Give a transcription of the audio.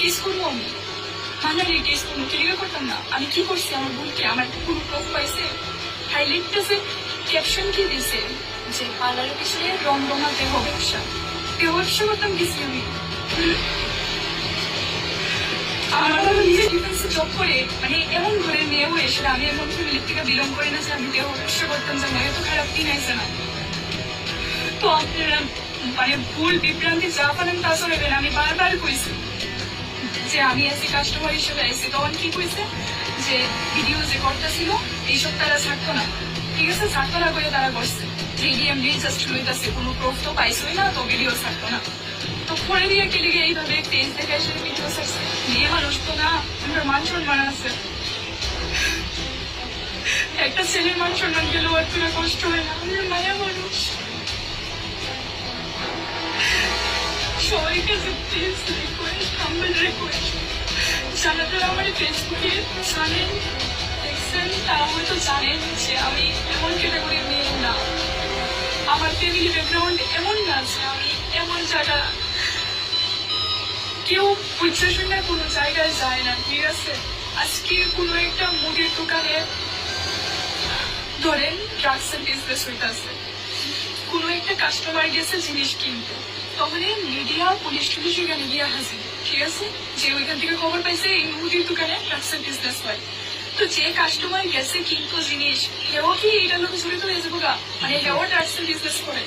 Case আমি করব clear করতাম না। আমি কি করছি? আমার বোনকে, আমার কোনো প্রুফ পাইছে। হাইলাইটটাছে ক্যাপশন কি দিছে? যে পার্লারের পিছনে রমরমা দেহ ব্যবসা দেহ ব্যবসা করতাম গেছি আমি। করে মানে এমন হয়ে সেটা আমি এমন করি না যে আমি করতাম, যে খারাপ না। তো আপনারা মানে ভুল বিভ্রান্তি যা আমি বারবার কইছি যে আমি আছি কাস্টমার হিসেবে আইছি তখন কি কইছে? যে ভিডিও যে করতেছিল এইসব তারা ছাড়তো না। ঠিক আছে? ছাড়তো না করে তারা করছে। যে ইডিএমডি জাস্ট লইতাছে, কোনো প্রুফ তো পাইছই না, তো ভিডিও ছাড়তো না। তো পরে দিয়ে কে লিগে এইভাবে পেজ দেখে এসে ভিডিও ছাড়ছে। মেয়ে মানুষ তো না, আমরা মান সম্মান আছে। একটা ছেলের মান সম্মান গেলেও আর তুলে কষ্ট হয় না। আমরা মায়া মানুষ সবাইকে যে প্লিজ রিকোয়েস্ট হাম্বল রিকোয়েস্ট যারা যারা আমার ফেসবুকে জানেন, দেখছেন, তারা হয়তো জানেন যে আমি এমন ক্যাটাগরির মেয়ে না। আমার ফ্যামিলি ব্যাকগ্রাউন্ড এমন না যে আমি এমন জায়গা কেউ বুঝছে শুনে কোনো জায়গায় যায় না, ঠিক আছে? আজকে কোনো একটা মুদির দোকানে, ধরেন ড্রাগসের বিজনেস হইতাছে। কোনো একটা কাস্টমার গেছে জিনিস কিনতে। তখন মিডিয়া, পুলিশ টুলিশ ওখানে গিয়ে হাজির। ঠিক আছে? যে ওইখান থেকে খবর পাইছে, এই মুদির দোকানে ড্রাগসের বিজনেস হয়। তো যে কাস্টমার গেছে কিনতো জিনিস হেও কি এটা লোক জড়িত হয়ে যাব মানে হেও ড্রাগসের বিজনেস করে।